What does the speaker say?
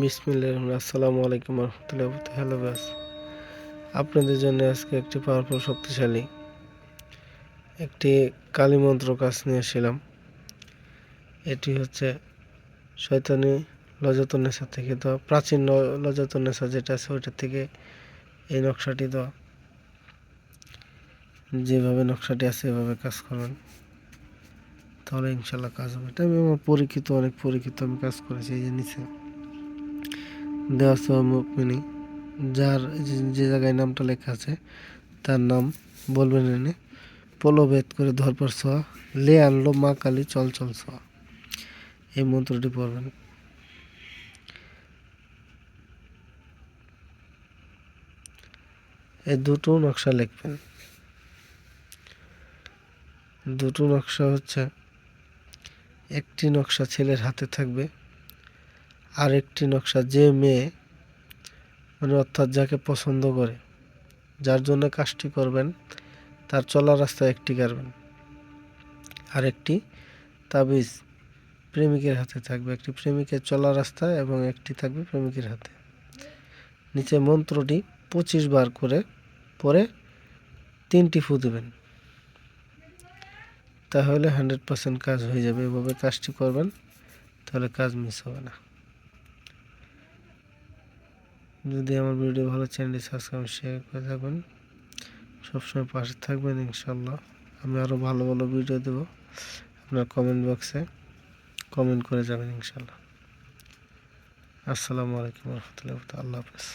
বিসমিল্লাহ আসসালামু আলাইকুম রহমতুল্লাহ হ্যালো ব্যাস আপনাদের জন্য আজকে একটি পাওয়ারফুল শক্তিশালী একটি কালী মন্ত্র কাজ নিয়ে এসেছিলাম এটি হচ্ছে শয়তানি লজাতনেসা থেকে দেওয়া, প্রাচীন লজাতনেসা যেটা আছে ওইটার থেকে এই নকশাটি দেওয়া। যেভাবে নকশাটি আছে এভাবে কাজ করবেন। তাহলে ইনশাল্লাহ কাজ হবে। এটা আমি আমার পরীক্ষিত, অনেক পরীক্ষিত আমি কাজ করেছি এই যে নিচে। দেওয়া মিনি যার যে- জায়গায় নামটা লেখা আছে, তার নাম বলবেন এনে। পলভেদ করে ধরপর ছোয়া লে আনলো মা কালী, চল চল ছোয়া এই মন্ত্রটি পড়বেন। এই দুটো নকশা লিখবেন। দুটো নকশা হচ্ছে, একটি নকশা ছেলের হাতে থাকবে। আর একটি নকশা যে মেয়ে মানে অর্থাৎ যাকে পছন্দ করে, যার জন্য কাজটি করবেন, তার চলার রাস্তায় একটি কাটবেন আর একটি তাবিজ প্রেমিকের হাতে থাকবে, একটি প্রেমিকের চলার রাস্তা এবং একটি থাকবে প্রেমিকের হাতে। নিচে মন্ত্রটি পঁচিশ বার করে, পরে তিনটি ফু দেবেন। তাহলে হান্ড্রেড পার্সেন্ট কাজ হয়ে যাবে। এভাবে কাজটি করবেন, তাহলে কাজ মিস হবে না। যদি আমার ভিডিও ভালো চ্যানেলটি সাবস্ক্রাইব শেয়ার করে থাকবেন। সবসময় পাশে থাকবেন ইনশাল্লাহ আমি আরও ভালো ভালো ভিডিও দেব আপনার কমেন্ট বক্সে কমেন্ট করে যাবেন ইনশাল্লাহ আসসালামু আলাইকুম রহমতুল্লাহ আল্লাহ হাফেজ।